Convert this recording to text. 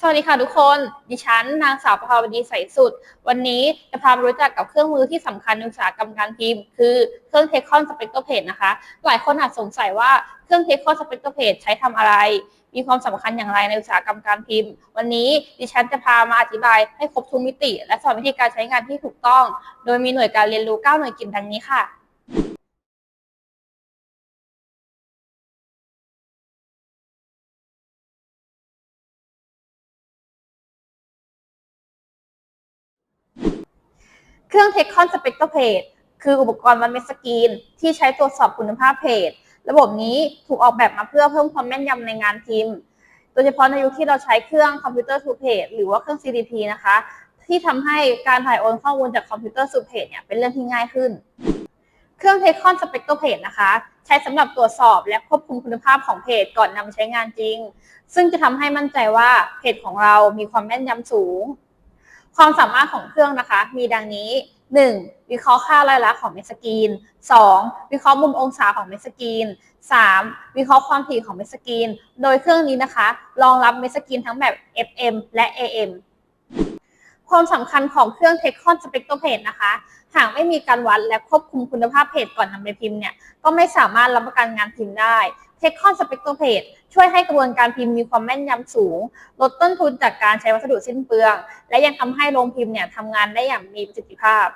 สวัสดีค่ะทุกคน ดิฉันนางสาวประภาวดีใสสุด วันนี้จะพามารู้จักกับเครื่องมือที่สำคัญในอุตสาหกรรมการพิมพ์ คือเครื่องเทคอนสเปกโตเพจนะคะ หลายคนอาจสงสัยว่าเครื่องเทคอนสเปกโตเพจใช้ทำอะไร มีความสำคัญอย่างไรในอุตสาหกรรมการพิมพ์ วันนี้ดิฉันจะพามาอธิบายให้ครบทุกมิติ และสอนวิธีการใช้งานที่ถูกต้อง โดยมีหน่วยการเรียนรู้ 9 หน่วยกิจดังนี้ค่ะ เครื่อง t e c o n Spectral Page คืออุปกรณ์วัดเม็ดสกรีน ที่ใช้ตรวจสอบคุณภาพเพจ ระบบนี้ถูกออกแบบมาเพื่อเพิ่มความแม่นยำในงานพิมพ์ โดยเฉพาะในยุคที่เราใช้เครื่องคอมพิวเตอร์ทูเพจหรือว่าเครื่อง CDP นะคะ ที่ทำให้การถ่ายโอนข้อมูลจากคอมพิวเตอร์สู่เพจเนี่ยเป็นเรื่องที่ง่ายขึ้น เครื่อง t e c o n Spectral Page นะคะ ใช้สำหรับตรวจสอบและควบคุมคุณภาพของเพจก่อนนำใช้งานจริง ซึ่งจะทำให้มั่นใจว่าเพจของเรามีความแม่นยำสูง ความสามารถของเครื่องนะคะ มีดังนี้ 1. วิเคราะห์ค่ารายละของเม็ดสกรีน 2. วิเคราะห์มุมองศาของเม็ดสกรีน 3. วิเคราะห์ความถี่ของเม็ดสกรีน โดยเครื่องนี้นะคะ รองรับเม็ดสกรีนทั้งแบบ FM และ AM ความสำคัญของเครื่อง t e c o n Spectral Page นะคะ หากไม่มีการวัดและควบคุมคุณภาพเพจก่อนนำไปพิมพ์เนี่ย ก็ไม่สามารถรับประกันงานพิมพ์ได้ t e c o n Spectral Page ช่วยให้กระบวนการพิมพ์มีความแม่นยำสูง ลดต้นทุนจากการใช้วัสดุสิ้นเปลือง และยังทำให้โรงพิมพ์เนี่ยทำงานได้อย่างมีประสิทธิภาพ